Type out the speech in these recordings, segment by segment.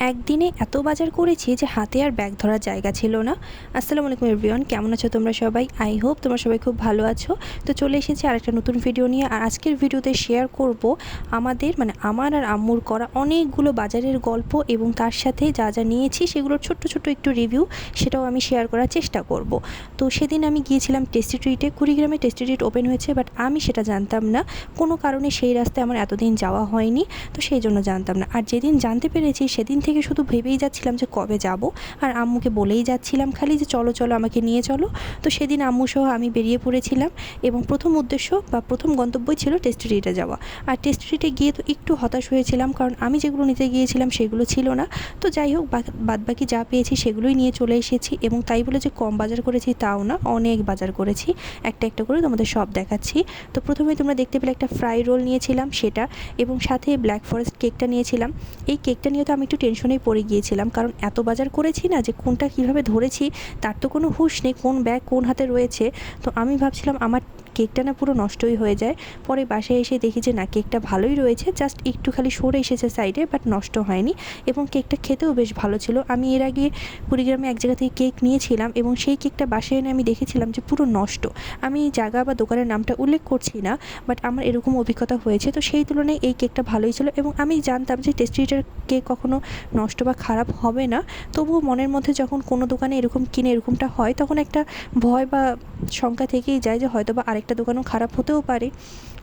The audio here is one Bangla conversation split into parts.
একদিনে এত বাজার করেছি যে হাতে আর ব্যাগ ধরার জায়গা ছিল না। আসসালামু আলাইকুম এভরিওয়ান কেমন আছো তোমরা সবাই? আই হোপ তোমরা সবাই খুব ভালো আছো। তো চলে এসেছি আরেকটা নতুন ভিডিও নিয়ে। আর আজকের ভিডিওতে শেয়ার করব আমাদের মানে আমার আর আম্মুর করা অনেকগুলো বাজারের গল্প এবং তার সাথে যা যা নিয়েছি সেগুলোর ছোট্ট ছোট্ট একটু রিভিউ সেটাও আমি শেয়ার করার চেষ্টা করব। তো সেদিন আমি গিয়েছিলাম টেস্টি ট্রিটে কুড়িগ্রামে টেস্টি ট্রিট ওপেন হয়েছে বাট আমি সেটা জানতাম না। কোনো কারণে সেই রাস্তায় আমার এতদিন যাওয়া হয়নি, তো সেই জন্য জানতাম না। আর যেদিন জানতে পেরেছি, সেদিন থেকে শুধু ভেবেই যাচ্ছিলাম যে কবে যাব, আর আম্মুকে বলেই যাচ্ছিলাম খালি যে চলো চলো, আমাকে নিয়ে চলো। তো সেদিন আম্মু সহ আমি বেরিয়ে পড়েছিলাম এবং প্রথম উদ্দেশ্য বা প্রথম গন্তব্যই ছিল টেস্ট রিটে যাওয়া। আর টেস্ট রিটে গিয়ে তো একটু হতাশ হয়েছিলাম, কারণ আমি যেগুলো নিতে গিয়েছিলাম সেগুলো ছিল না। তো যাই হোক বাদ বাকি যা পেয়েছি সেগুলোই নিয়ে চলে এসেছি এবং তাই বলে যে কম বাজার করেছি তাও না, অনেক বাজার করেছি। একটা একটা করে তোমাদের সব দেখাচ্ছি। তো প্রথমে তোমরা দেখতে পেলে একটা ফ্রাই রোল নিয়েছিলাম সেটা এবং সাথে ব্ল্যাক ফরেস্ট কেকটা নিয়েছিলাম। এই কেকটা নিয়ে তো আমি একটু টেনশনেই পড়ে গিয়েছিলাম। কারণ এত বাজার করেছি না যে কোনটা কীভাবে ধরেছি, তার তো কোনো হুঁশ নেই কোন ব্যাগ কোন হাতে রয়েছে। তো আমি ভাবছিলাম আমার কেকটা না পুরো নষ্টই হয়ে যায়। পরে বাসায় এসে দেখি যে না, কেকটা ভালোই রয়েছে, জাস্ট একটু খালি সরে এসেছে সাইডে, বাট নষ্ট হয়নি এবং কেকটা খেতেও বেশ ভালো ছিল। আমি এর আগে কুড়িগ্রামে এক জায়গা থেকে কেক নিয়েছিলাম এবং সেই কেকটা বাসায় এনে আমি দেখেছিলাম যে পুরো নষ্ট। আমি জায়গা বা দোকানের নামটা উল্লেখ করছি না, বাট আমার এরকম অভিজ্ঞতা হয়েছে। তো সেই তুলনায় এই কেকটা ভালোই ছিল এবং আমি জানতাম যে টেস্টিটার কেক কখনো নষ্ট বা খারাপ হবে না। তবুও মনের মধ্যে যখন কোনো দোকানে এরকম কিনে এরকমটা হয়, তখন একটা ভয় বা শঙ্কা থেকেই যায় যে হয়তো বা আরেকটা দোকানও খারাপ হতেও পারে।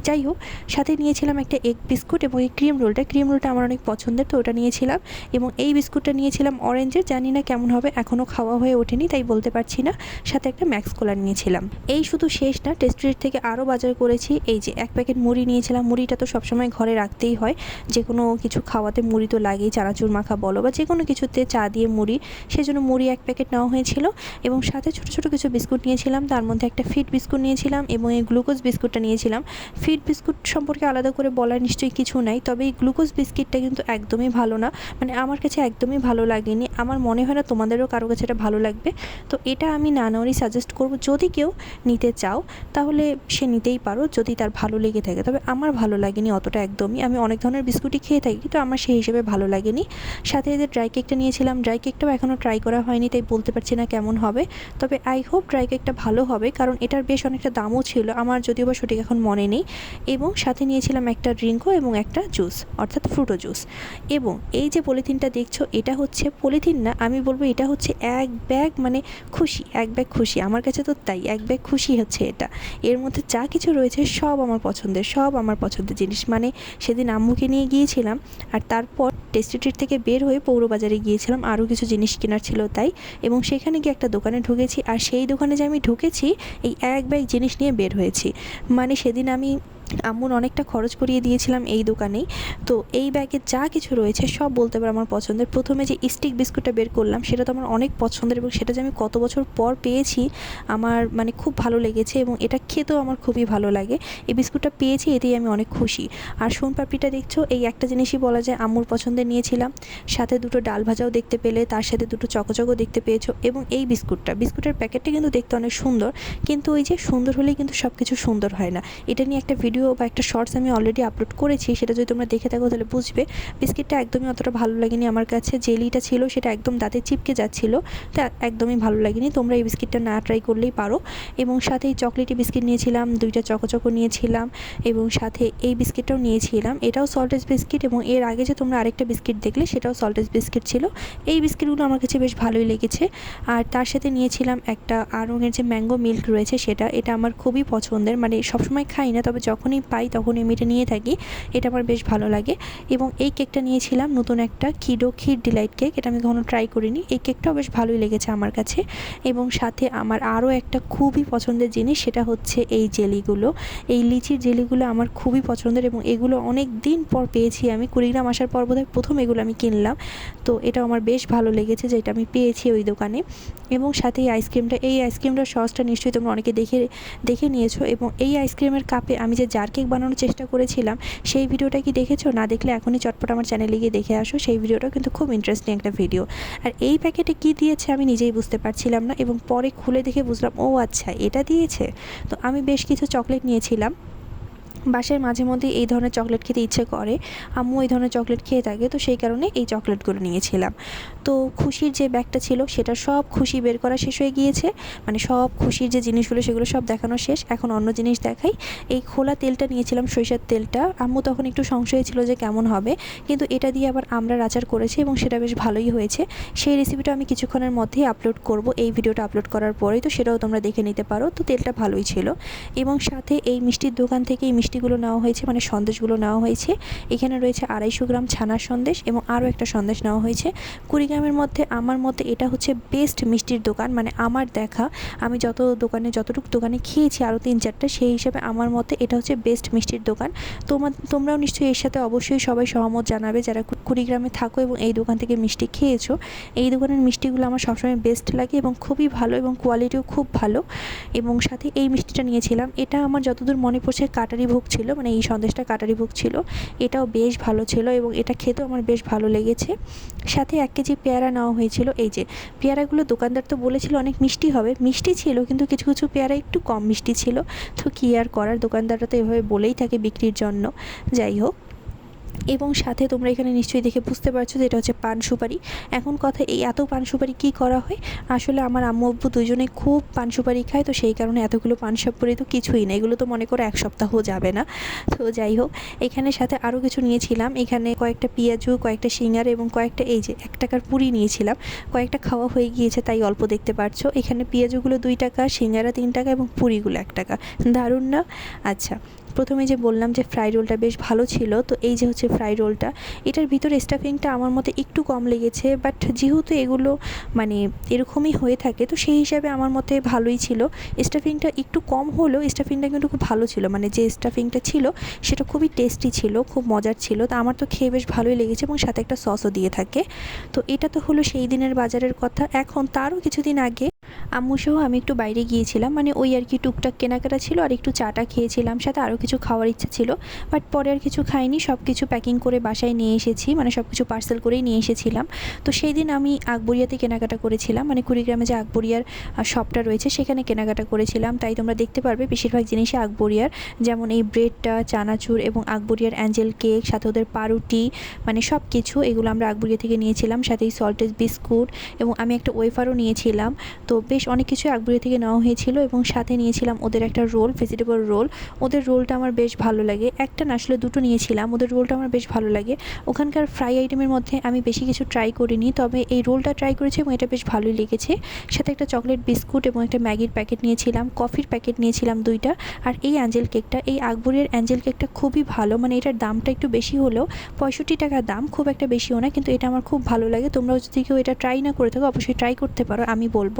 যাই হোক, সাথে নিয়েছিলাম একটা এগ বিস্কুট এবং এই ক্রিম রোলটা। ক্রিম রোলটা আমার অনেক পছন্দের, তো ওটা নিয়েছিলাম এবং এই বিস্কুটটা নিয়েছিলাম অরেঞ্জের। জানি না কেমন হবে এখনও খাওয়া হয়ে ওঠেনি, তাই বলতে পারছি না। সাথে একটা ম্যাক্স কোলার নিয়েছিলাম। এই শুধু শেষ না টেস্ট্রিট থেকে আরও বাজার করেছি। এই যে এক প্যাকেট মুড়ি নিয়েছিলাম, মুড়িটা তো সবসময় ঘরে রাখতেই হয়। যে কোনো কিছু খাওয়াতে মুড়ি তো লাগেই, চানাচুর মাখা বলো বা যে কোনো কিছুতে চা দিয়ে মুড়ি। সেজন্য মুড়ি এক প্যাকেট নেওয়া হয়েছিল এবং সাথে ছোটো ছোটো কিছু বিস্কুট নিয়েছিলাম। তার মধ্যে একটা ফিট বিস্কুট নিয়েছিলাম এবং এই গ্লুকোজ বিস্কুটটা নিয়েছিলাম। ফিট বিস্কুট সম্পর্কে আলাদা করে বলার নিশ্চয়ই কিছু নাই, তবে এই গ্লুকোজ বিস্কিটটা কিন্তু একদমই ভালো না। মানে আমার কাছে একদমই ভালো লাগেনি। আমার মনে হয় না তোমাদেরও কারও কাছে এটা ভালো লাগবে। তো এটা আমি না সাজেস্ট করব। যদি কেউ নিতে চাও, তাহলে সে নিতেই পারো যদি তার ভালো লেগে থাকে। তবে আমার ভালো লাগেনি অতটা একদমই। আমি অনেক ধরনের বিস্কুটই খেয়ে থাকি, কিন্তু আমার সেই হিসেবে ভালো লাগেনি। সাথে এদের ড্রাই কেকটা নিয়েছিলাম। ড্রাই কেকটাও এখনও ট্রাই করা হয়নি, তাই বলতে পারছি না কেমন হবে। তবে আই হোপ ড্রাই কেকটা ভালো হবে। কারণ এটার বেশ অনেকটা দামও ছিল। আমার যদিও বা সঠিক এখন মনে নেই। এবং সাথে নিয়েছিলাম একটা ড্রিঙ্কও এবং একটা জুস, অর্থাৎ ফ্রুটো জুস। এবং এই যে পলিথিনটা দেখছ, এটা হচ্ছে পলিথিন না, আমি বলব এটা হচ্ছে এক ব্যাগ মানে খুশি, এক ব্যাগ খুশি। আমার কাছে তো তাই, এক ব্যাগ খুশি হচ্ছে এটা। এর মধ্যে যা কিছু রয়েছে সব আমার পছন্দের, সব আমার পছন্দের জিনিস। মানে সেদিন আম্মুকে নিয়ে গিয়েছিলাম, আর তারপর টেস্টিটির থেকে বের হয়ে পৌরবাজারে গিয়েছিলাম। আরও কিছু জিনিস কেনার ছিল তাই। এবং সেখানে গিয়ে একটা দোকানে ঢুকেছি, আর সেই দোকানে যে আমি ঢুকেছি এই এক ব্যাগ জিনিস নিয়ে বের হয়েছি। মানে সেদিন আমি আম্মুর অনেকটা খরচ করিয়ে দিয়েছিলাম এই দোকানেই। তো এই ব্যাগে যা কিছু রয়েছে সব বলতে পারো আমার পছন্দের। প্রথমে যে স্টিক বিস্কুটটা বের করলাম সেটা তো আমার অনেক পছন্দের এবং সেটা যে আমি কত বছর পর পেয়েছি আমার মানে খুব ভালো লেগেছে এবং এটা খেতেও আমার খুবই ভালো লাগে। এই বিস্কুটটা পেয়েছি এতেই আমি অনেক খুশি। আর সোন পাপড়িটা দেখছ? এই একটা জিনিসই বলা যায় আম্মুর পছন্দের নিয়েছিলাম। সাথে দুটো ডাল ভাজাও দেখতে পেলে, তার সাথে দুটো চকচকও দেখতে পেয়েছ এবং এই বিস্কুটটা। বিস্কুটের প্যাকেটটা কিন্তু দেখতে অনেক সুন্দর, কিন্তু ওই যে সুন্দর হলেই কিন্তু সব কিছু সুন্দর হয় না। এটা নিয়ে একটা ভিডিও ভিডিও বা একটা শর্টস আমি অলরেডি আপলোড করেছি, সেটা যদি তোমরা দেখে থাকো তাহলে বুঝবে। বিস্কিটটা একদমই অতটা ভালো লাগেনি আমার কাছে জেলিটা ছিল সেটা একদম দাঁতে চিপকে যাচ্ছিল, তা একদমই ভালো লাগেনি। তোমরা এই বিস্কিটটা না ট্রাই করলেই পারো। এবং সাথে এই চকলেটি বিস্কিট নিয়েছিলাম, দুইটা চকোচকো নিয়েছিলাম, এবং সাথে এই বিস্কিটটাও নিয়েছিলাম। এটাও সল্টেজ বিস্কিট এবং এর আগে যে তোমরা আরেকটা বিস্কিট দেখলে, সেটাও সল্টেজ বিস্কিট ছিল। এই বিস্কিটগুলো আমার কাছে বেশ ভালোই লেগেছে। আর তার সাথে নিয়েছিলাম একটা আড়ঙের যে ম্যাঙ্গো মিল্ক রয়েছে সেটা, এটা আমার খুবই পছন্দের। মানে সবসময় খাই না, তবে যখনই যখনই পাই তখনই আমি এটা নিয়ে থাকি। এটা আমার বেশ ভালো লাগে। এবং এই কেকটা নিয়েছিলাম নতুন একটা কিডো ক্ষীর ডিলাইট কেক। এটা আমি কখনো ট্রাই করিনি। এই কেকটাও বেশ ভালোই লেগেছে আমার কাছে। এবং সাথে আমার আরও একটা খুবই পছন্দের জিনিস সেটা হচ্ছে এই জেলিগুলো। এই লিচির জেলিগুলো আমার খুবই পছন্দের এবং এগুলো অনেক দিন পর পেয়েছি আমি। কুড়িগ্রাম আসার পর বোধহয় প্রথম এগুলো আমি কিনলাম। তো এটা আমার বেশ ভালো লেগেছে যেটা আমি পেয়েছি ওই দোকানে। এবং সাথে এই আইসক্রিমটা এই আইসক্রিমটার সসটা নিশ্চয়ই তোমরা অনেকে দেখে দেখে নিয়েছো। এবং এই আইসক্রিমের কাপে আমি যে জার কেক বানানোর চেষ্টা করেছিলাম, সেই ভিডিওটা কি দেখেছ? না দেখলে এখনই চটপট আমার চ্যানেলে গিয়ে দেখে আসো, সেই ভিডিওটা কিন্তু খুব ইন্টারেস্টিং একটা ভিডিও আর এই প্যাকেটে কি দিয়েছে আমি নিজেই বুঝতে পারছিলাম না এবং পরে খুলে দেখে বুঝলাম, ও আচ্ছা এটা দিয়েছে? তো আমি বেশ কিছু চকলেট নিয়েছিলাম। বাসায় মাঝে মধ্যে এই ধরনের চকলেট খেতে ইচ্ছে করে। আম্মু এই ধরনের চকলেট খেয়ে থাকে, তো সেই কারণে এই চকলেটগুলো নিয়েছিলাম। তো খুশির যে ব্যাগটা ছিল, সেটা সব খুশি বের করা শেষ হয়ে গিয়েছে। মানে সব খুশির যে জিনিসগুলো, সেগুলো সব দেখানো শেষ। এখন অন্য জিনিস দেখাই। এই খোলা তেলটা নিয়েছিলাম, সরিষার তেলটা। আম্মু তখন একটু সংশয় ছিল যে কেমন হবে। কিন্তু এটা দিয়ে আবার আমরা আচার করেছি এবং সেটা বেশ ভালোই হয়েছে। সেই রেসিপিটা আমি কিছুক্ষণের মধ্যেই আপলোড করব। এই ভিডিওটা আপলোড করার পরেই তো সেটাও তোমরা দেখে নিতে পারো। তো তেলটা ভালোই ছিল। এবং সাথে এই মিষ্টির দোকান থেকে এই মিষ্টিগুলো নেওয়া হয়েছে মানে সন্দেশগুলো নেওয়া হয়েছে। এখানে রয়েছে আড়াইশো গ্রাম ছানার সন্দেশ এবং আরও একটা সন্দেশ নেওয়া হয়েছে। কুড়িগ্রামের মধ্যে আমার মতে এটা হচ্ছে বেস্ট মিষ্টির দোকান মানে আমার দেখা। আমি যত দোকানে, যতটুকু দোকানে খেয়েছি আরও তিন চারটা, সেই হিসাবে আমার মতে এটা হচ্ছে বেস্ট মিষ্টির দোকান। তোমার তোমরাও নিশ্চয়ই এর সাথে অবশ্যই সবাই সহমত জানাবে যারা কুড়িগ্রামে থাকো এবং এই দোকান থেকে মিষ্টি খেয়েছো। এই দোকানের মিষ্টিগুলো আমার সবসময় বেস্ট লাগে এবং খুবই ভালো এবং কোয়ালিটিও খুব ভালো। এবং সাথে এই মিষ্টিটা নিয়েছিলাম। এটা আমার যতদূর মনে পড়ছে কাটারি ভোগ ছিল মানে এই সন্দেশটা কাটারি ভোগ ছিল। এটাও বেশ ভালো ছিল এবং এটা খেতেও আমার বেশ ভালো লেগেছে। সাথে এক কেজি পেয়ারা নেওয়া হয়েছিল। এই যে, পেয়ারাগুলো দোকানদার তো বলেছিল অনেক মিষ্টি হবে। মিষ্টি ছিল, কিন্তু কিছু কিছু পেয়ারা একটু কম মিষ্টি ছিল। তো কী আর করার? দোকানদাররা তো এভাবে বলেই থাকে বিক্রির জন্য। যাই হোক এবং সাথে তোমরা এখানে নিশ্চয়ই দেখে বুঝতে পারছ যে এটা হচ্ছে পান সুপারি। এখন কথা এই এত পান সুপারি কী করা হয়? আসলে আমার আম্মু আব্বু দুজনে খুব পান সুপারি খায়, তো সেই কারণে এতগুলো পান সুপারি তো কিছুই না এগুলো তো মনে করো এক সপ্তাহ যাবে না। তো যাই হোক, এখানে সাথে আরও কিছু নিয়েছিলাম। এখানে কয়েকটা পেঁয়াজু, কয়েকটা সিঙ্গার এবং কয়েকটা এই যে এক টাকার পুরি নিয়েছিলাম। কয়েকটা খাওয়া হয়ে গিয়েছে তাই অল্প দেখতে পারছ। এখানে পেঁয়াজুগুলো দুই টাকা, সিঙ্গারা তিন টাকা এবং পুরিগুলো এক টাকা। দারুণ না? আচ্ছা। প্রথমে যে বললাম যে ফ্রাই রোলটা বেশ ভালো ছিল, তো এই যে হচ্ছে ফ্রাই রোলটা, এটার ভিতরে স্টাফিংটা আমার মতে একটু কম লেগেছে বাট যেহেতু এগুলো মানে এরকমই হয়ে থাকে, তো সেই হিসাবে আমার মতে ভালোই ছিল। স্টাফিংটা একটু কম হলেও স্টাফিংটা কিন্তু খুব ভালো ছিল মানে যে স্টাফিংটা ছিল সেটা খুবই টেস্টি ছিল, খুব মজার ছিল, তো আমার তো খেয়ে বেশ ভালোই লেগেছে এবং সাথে একটা সসও দিয়ে থাকে। তো এটা তো হলো সেই দিনের বাজারের কথা। এখন তারও কিছুদিন আগে আম্মু সহ আমি একটু বাইরে গিয়েছিলাম মানে ওই আর কি টুকটাক কেনাকাটা ছিল আর একটু চাটা খেয়েছিলাম, সাথে আরও কিছু খাওয়ার ইচ্ছা ছিল। বাট পরে আর কিছু খাইনি সব কিছু প্যাকিং করে বাসায় নিয়ে এসেছি মানে সব কিছু পার্সেল করেই নিয়ে এসেছিলাম। তো সেই দিন আমি আকবরিয়াতে কেনাকাটা করেছিলাম মানে কুড়িগ্রামে যে আকবরিয়ার শপটা রয়েছে সেখানে কেনাকাটা করেছিলাম। তাই তোমরা দেখতে পারবে বেশিরভাগ জিনিসই আকবরিয়ার, যেমন এই ব্রেডটা চানাচুর এবং আকবরিয়ার অ্যাঞ্জেল কেক সাথে ওদের পাউরুটি মানে সব কিছু এগুলো আমরা আকবরিয়া থেকে নিয়েছিলাম, সাথে এই সল্টেজ বিস্কুট এবং আমি একটা ওয়েফারও নিয়েছিলাম। তো বেশ অনেক কিছু আকবরিয়া থেকে নেওয়া হয়েছিল এবং সাথে নিয়েছিলাম ওদের একটা রোল ভেজিটেবল রোল ওদের রোলটা আমার বেশ ভালো লাগে। একটা না, আসলে দুটো নিয়েছিলাম। ওদের রোলটা আমার বেশ ভালো লাগে। ওখানকার ফ্রাই আইটেমের মধ্যে আমি বেশি কিছু ট্রাই করিনি, তবে এই রোলটা ট্রাই করেছি এবং এটা বেশ ভালোই লেগেছে। সাথে একটা চকলেট বিস্কুট এবং একটা ম্যাগির প্যাকেট নিয়েছিলাম কফির প্যাকেট নিয়েছিলাম দুইটা। আর এই অ্যাঞ্জেল কেকটা এই আকবরের অ্যাঞ্জেল কেকটা খুবই ভালো মানে এটার দামটা একটু বেশি হলেও পঁয়ষট্টি টাকা দাম, খুব একটা বেশিও না, কিন্তু এটা আমার খুব ভালো লাগে। তোমরাও যদি কেউ এটা ট্রাই না করে থাকো, অবশ্যই ট্রাই করতে পারো, আমি বলব।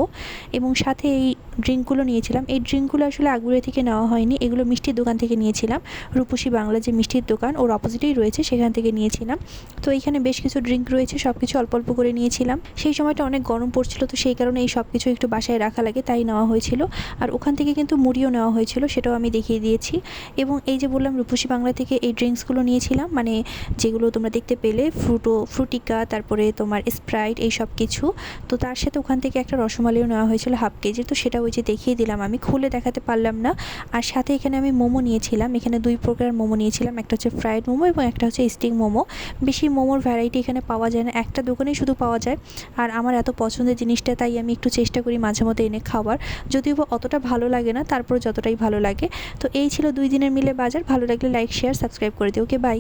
এবং সাথে এই ড্রিঙ্কগুলো নিয়েছিলাম। এই ড্রিঙ্কগুলো আসলে আকবরিয়া থেকে নেওয়া হয়নি। এগুলো মিষ্টির দোকান থেকে নিয়েছিলাম। রূপসী বাংলা যে মিষ্টির দোকান, ওর অপোজিটেই রয়েছে, সেখান থেকে নিয়েছিলাম। তো এখানে বেশ কিছু ড্রিঙ্ক রয়েছে সব কিছু অল্প অল্প করে নিয়েছিলাম। সেই সময়টা অনেক গরম পড়ছিল, তো সেই কারণে এই সব কিছু একটু বাসায় রাখা লাগে, তাই নেওয়া হয়েছিল। আর ওখান থেকে কিন্তু মুড়িও নেওয়া হয়েছিল, সেটাও আমি দেখিয়ে দিয়েছি। এবং এই যে বললাম, রূপসী বাংলা থেকে এই ড্রিঙ্কসগুলো নিয়েছিলাম মানে যেগুলো তোমরা দেখতে পেলে ফ্রুটো ফ্রুটিকা তারপরে তোমার স্প্রাইট এই সব কিছু তো তার সাথে ওখান থেকে একটা রসমালাইও নেওয়া হয়েছিল হাফ কেজি তো সেটা ওই যে দেখিয়ে দিলাম, আমি খুলে দেখাতে পারলাম না। আর সাথে এখানে আমি মোমো নিয়েছিলাম। এখানে দুই প্রকার মোমো নিয়েছিলাম, একটা হচ্ছে ফ্রাইড মোমো এবং একটা হচ্ছে স্টিং মোমো। বেশি মোমোর ভ্যারাইটি এখানে পাওয়া যায় না, একটা দোকানেই শুধু পাওয়া যায়। আর আমার এত পছন্দের জিনিসটা, তাই আমি একটু চেষ্টা করি মাঝে মধ্যে এনে খাওয়ার। যদিও অতটা ভালো লাগে না তারপর যতটাই ভালো লাগে। তো এই ছিল দুই দিনের মিলে বাজার, ভালো লাগলে লাইক শেয়ার সাবস্ক্রাইব করে দিও। Okay bye